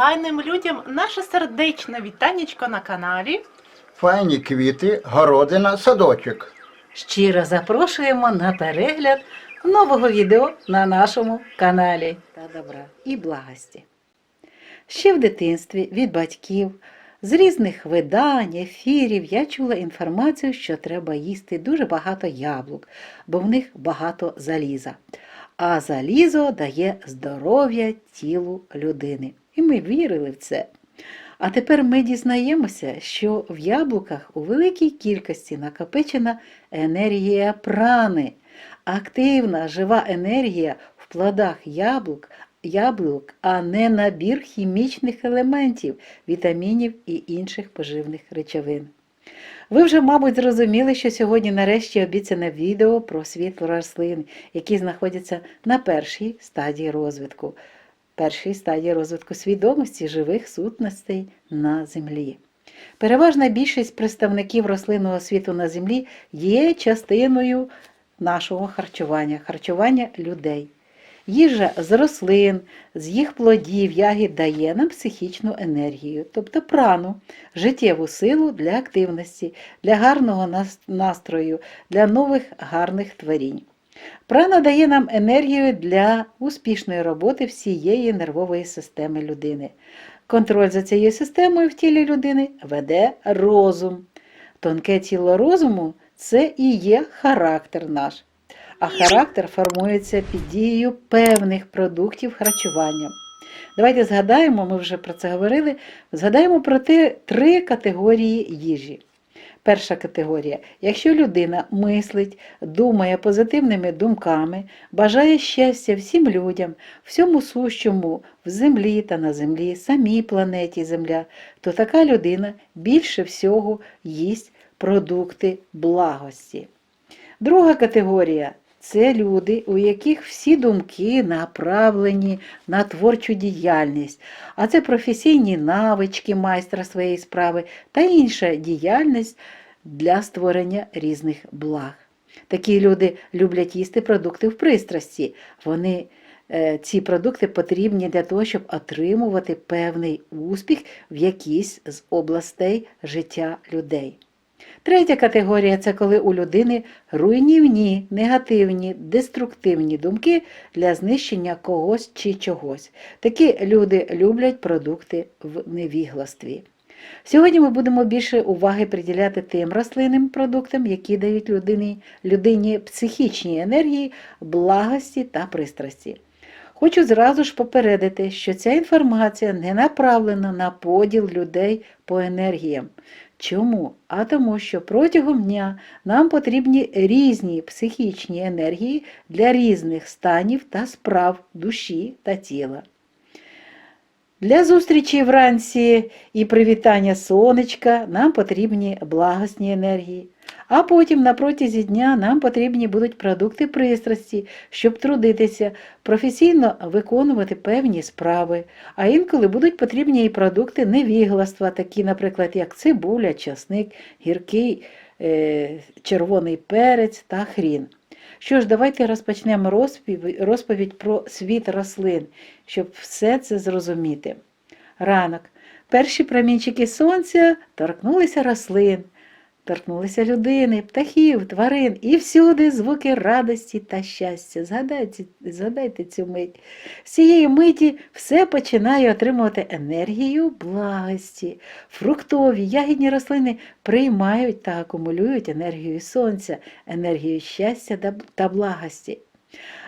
файним людям наше сердечне вітанечко на каналі. Файні квіти, городина, садочок. Щиро запрошуємо на перегляд нового відео на нашому каналі та добра і благості. Ще в дитинстві від батьків з різних видань, ефірів я чула інформацію, що треба їсти дуже багато яблук, бо в них багато заліза. А залізо дає здоров'я тілу людини. І ми вірили в це. А тепер ми дізнаємося, що в яблуках у великій кількості накопичена енергія прани, активна жива енергія в плодах яблук, яблук, а не набір хімічних елементів, вітамінів і інших поживних речовин. Ви вже, мабуть, зрозуміли, що сьогодні нарешті обіцяне відео про світ рослин, які знаходяться на першій стадії розвитку першій стадії розвитку свідомості живих сутностей на землі. Переважна більшість представників рослинного світу на землі є частиною нашого харчування, харчування людей. Їжа з рослин, з їх плодів, ягід дає нам психічну енергію, тобто прану, життєву силу для активності, для гарного настрою, для нових гарних творінь. Прана дає нам енергію для успішної роботи всієї нервової системи людини. Контроль за цією системою в тілі людини веде розум. Тонке тіло розуму це і є характер наш. А характер формується під дією певних продуктів харчування. Давайте згадаємо, ми вже про це говорили. Згадаємо про те три категорії їжі. Перша категорія. Якщо людина мислить, думає позитивними думками, бажає щастя всім людям, всьому сущому в землі та на землі, самій планеті Земля, то така людина більше всього їсть продукти благості. Друга категорія це люди, у яких всі думки направлені на творчу діяльність, а це професійні навички майстра своєї справи та інша діяльність для створення різних благ. Такі люди люблять їсти продукти в пристрасті. Вони е, ці продукти потрібні для того, щоб отримувати певний успіх в якійсь з областей життя людей. Третя категорія це коли у людини руйнівні, негативні, деструктивні думки для знищення когось чи чогось. Такі люди люблять продукти в невігластві. Сьогодні ми будемо більше уваги приділяти тим рослинним продуктам, які дають людині, людині психічні енергії, благості та пристрасті. Хочу зразу ж попередити, що ця інформація не направлена на поділ людей по енергіям. Чому? А тому, що протягом дня нам потрібні різні психічні енергії для різних станів та справ душі та тіла. Для зустрічі вранці і привітання сонечка нам потрібні благосні енергії, а потім на протязі дня нам потрібні будуть продукти пристрасті, щоб трудитися, професійно виконувати певні справи, а інколи будуть потрібні і продукти невігластва, такі, наприклад, як цибуля, часник, гіркий е, червоний перець та хрін. Що ж, давайте розпочнемо розповідь, розповідь про світ рослин, щоб все це зрозуміти. Ранок. Перші промінчики сонця торкнулися рослин, торкнулися людини, птахів, тварин і всюди звуки радості та щастя. Згадайте, згадайте цю мить. З цієї миті все починає отримувати енергію благості. Фруктові, ягідні рослини приймають та акумулюють енергію сонця, енергію щастя та- благості.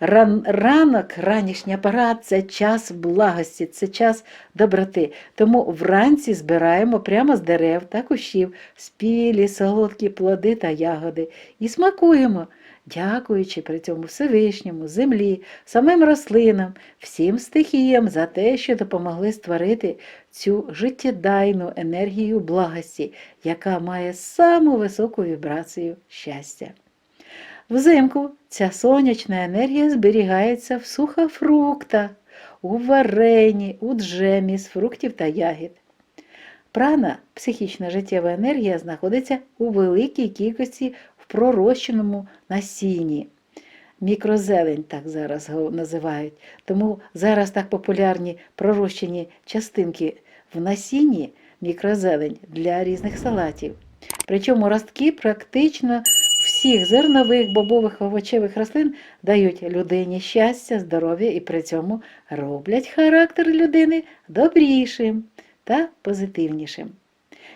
Ран, ранок, ранішня пора це час благості, це час доброти. Тому вранці збираємо прямо з дерев та кущів спілі, солодкі плоди та ягоди і смакуємо, дякуючи при цьому Всевишньому, землі, самим рослинам, всім стихіям за те, що допомогли створити цю життєдайну енергію благості, яка має саму високу вібрацію щастя. Взимку ця сонячна енергія зберігається в сухофруктах, у варені, у джемі з фруктів та ягід. Прана, психічна життєва енергія, знаходиться у великій кількості в пророщеному насінні. мікрозелень, так зараз називають. Тому зараз так популярні пророщені частинки в насінні мікрозелень для різних салатів. Причому ростки практично всіх зернових, бобових, овочевих рослин дають людині щастя, здоров'я і при цьому роблять характер людини добрішим та позитивнішим.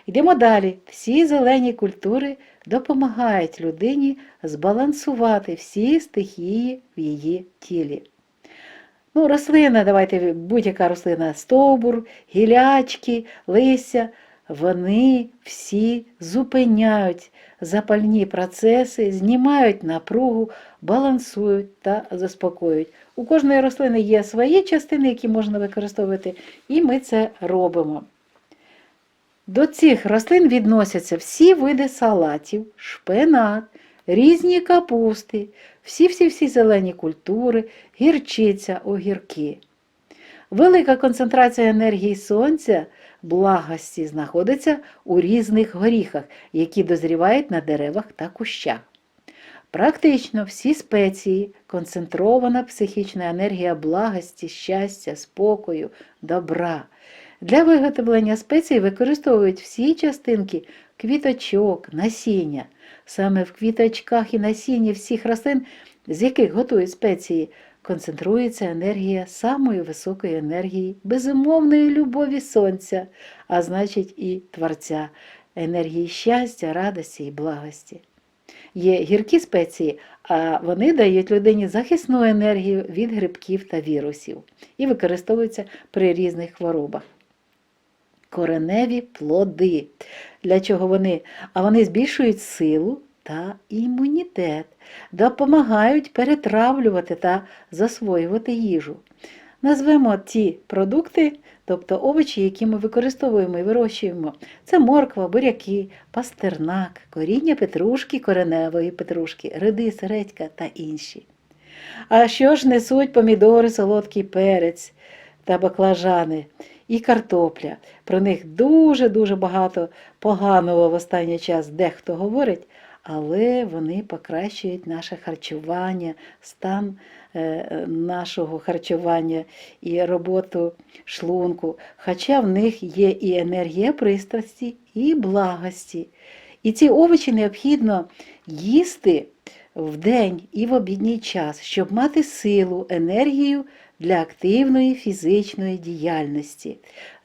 Йдемо далі. Всі зелені культури допомагають людині збалансувати всі стихії в її тілі. Ну, рослина, давайте будь-яка рослина, стовбур, гілячки, листя, вони всі зупиняють запальні процеси, знімають напругу, балансують та заспокоюють. У кожної рослини є свої частини, які можна використовувати, і ми це робимо. До цих рослин відносяться всі види салатів, шпинат, різні капусти, всі-всі-всі зелені культури, гірчиця, огірки. Велика концентрація енергії сонця, благості знаходиться у різних горіхах, які дозрівають на деревах та кущах. Практично всі спеції, концентрована психічна енергія благості, щастя, спокою, добра. Для виготовлення спецій використовують всі частинки квіточок, насіння. Саме в квіточках і насінні всіх рослин, з яких готують спеції, концентрується енергія самої високої енергії, безумовної любові сонця, а значить і Творця, енергії щастя, радості і благості. Є гіркі спеції, а вони дають людині захисну енергію від грибків та вірусів і використовуються при різних хворобах. Кореневі плоди. Для чого вони? А вони збільшують силу та імунітет, допомагають перетравлювати та засвоювати їжу. Назвемо ті продукти, тобто овочі, які ми використовуємо і вирощуємо. Це морква, буряки, пастернак, коріння петрушки, кореневої петрушки, редис, редька та інші. А що ж несуть помідори, солодкий перець та баклажани і картопля? Про них дуже-дуже багато поганого в останній час дехто говорить, але вони покращують наше харчування, стан е, нашого харчування і роботу шлунку, хоча в них є і енергія пристрасті, і благості. І ці овочі необхідно їсти в день і в обідній час, щоб мати силу, енергію для активної фізичної діяльності.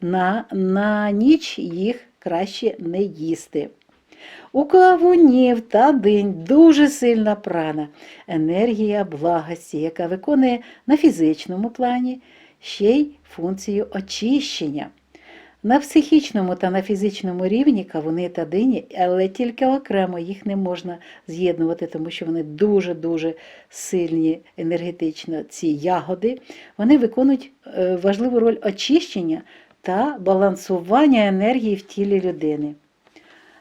На, на ніч їх краще не їсти. У кавунів та динь дуже сильна прана, енергія благості, яка виконує на фізичному плані ще й функцію очищення. На психічному та на фізичному рівні кавуни та дині, але тільки окремо їх не можна з'єднувати, тому що вони дуже-дуже сильні енергетично, ці ягоди. Вони виконують е, важливу роль очищення та балансування енергії в тілі людини.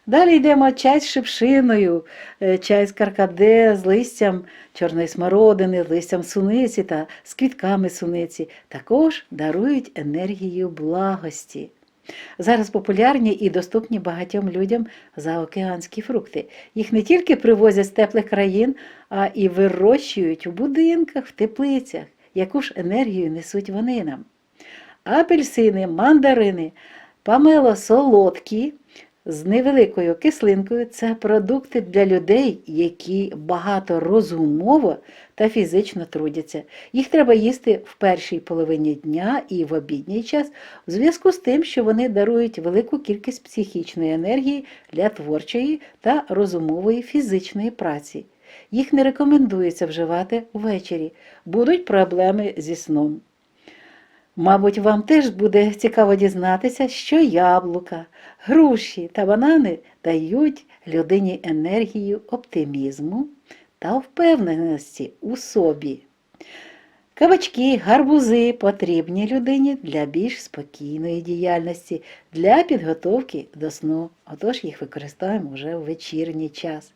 Далі йдемо чай з шипшиною, е, чай з каркаде, з листям чорної смородини, з листям суниці та з квітками суниці. Також дарують енергію благості. Зараз популярні і доступні багатьом людям заокеанські фрукти. Їх не тільки привозять з теплих країн, а і вирощують у будинках, в теплицях, яку ж енергію несуть вони нам. Апельсини, мандарини, памело солодкі, з невеликою кислинкою це продукти для людей, які багато розумово та фізично трудяться. Їх треба їсти в першій половині дня і в обідній час, в зв'язку з тим, що вони дарують велику кількість психічної енергії для творчої та розумової фізичної праці. Їх не рекомендується вживати ввечері, будуть проблеми зі сном. Мабуть, вам теж буде цікаво дізнатися, що яблука, груші та банани дають людині енергію оптимізму та впевненості у собі. Кабачки, гарбузи потрібні людині для більш спокійної діяльності, для підготовки до сну, отож їх використовуємо вже в вечірній час.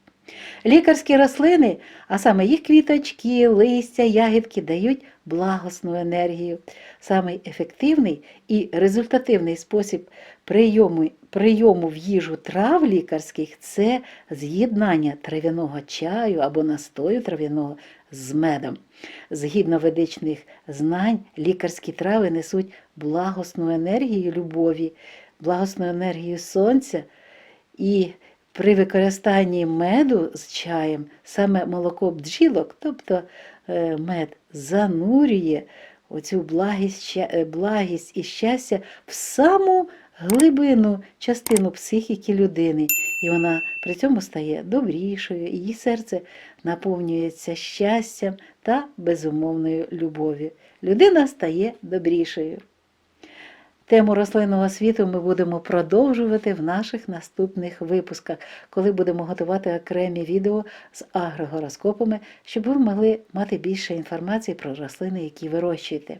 Лікарські рослини, а саме їх квіточки, листя, ягідки дають благосну енергію. Самий ефективний і результативний спосіб прийому, прийому в їжу трав лікарських це з'єднання трав'яного чаю або настою трав'яного з медом. Згідно ведичних знань, лікарські трави несуть благосну енергію любові, благосну енергію сонця і при використанні меду з чаєм саме молоко бджілок, тобто е, мед, занурює оцю благість, е, благість і щастя в саму глибину частину психіки людини, і вона при цьому стає добрішою, її серце наповнюється щастям та безумовною любов'ю. Людина стає добрішою. Тему рослинного світу ми будемо продовжувати в наших наступних випусках, коли будемо готувати окремі відео з агрогороскопами, щоб ви могли мати більше інформації про рослини, які вирощуєте.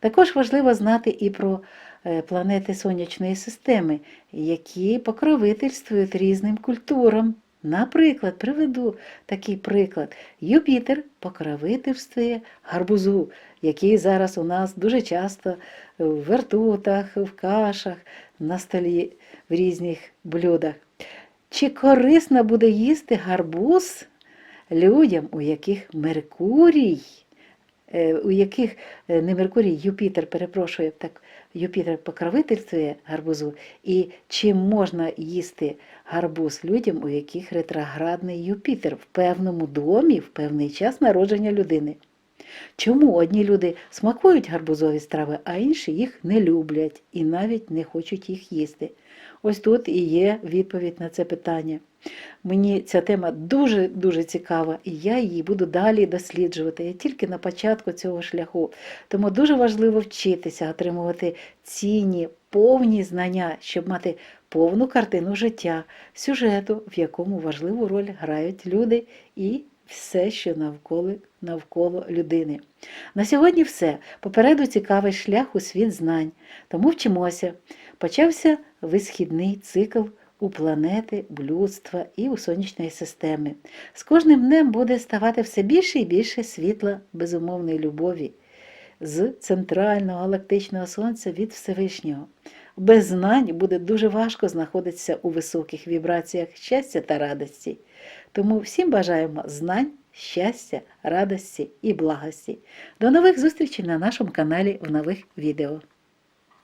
Також важливо знати і про е, планети сонячної системи, які покровительствують різним культурам. Наприклад, приведу такий приклад. Юпітер покровительствує гарбузу, який зараз у нас дуже часто в вертутах, в кашах, на столі в різних блюдах. Чи корисно буде їсти гарбуз людям, у яких Меркурій, е, у яких е, не Меркурій, Юпітер, перепрошую, так Юпітер покровительствує гарбузу, і чи можна їсти гарбуз людям, у яких ретроградний Юпітер в певному домі, в певний час народження людини? Чому одні люди смакують гарбузові страви, а інші їх не люблять і навіть не хочуть їх їсти? Ось тут і є відповідь на це питання. Мені ця тема дуже-дуже цікава, і я її буду далі досліджувати. Я тільки на початку цього шляху. Тому дуже важливо вчитися, отримувати цінні, повні знання, щоб мати повну картину життя, сюжету, в якому важливу роль грають люди і все, що навколо, навколо людини. На сьогодні все. Попереду цікавий шлях у світ знань. Тому вчимося. Почався висхідний цикл у планети, у людства і у сонячної системи. З кожним днем буде ставати все більше і більше світла безумовної любові з центрального галактичного сонця від Всевишнього. Без знань буде дуже важко знаходитися у високих вібраціях щастя та радості. Тому всім бажаємо знань, щастя, радості і благості. До нових зустрічей на нашому каналі в нових відео.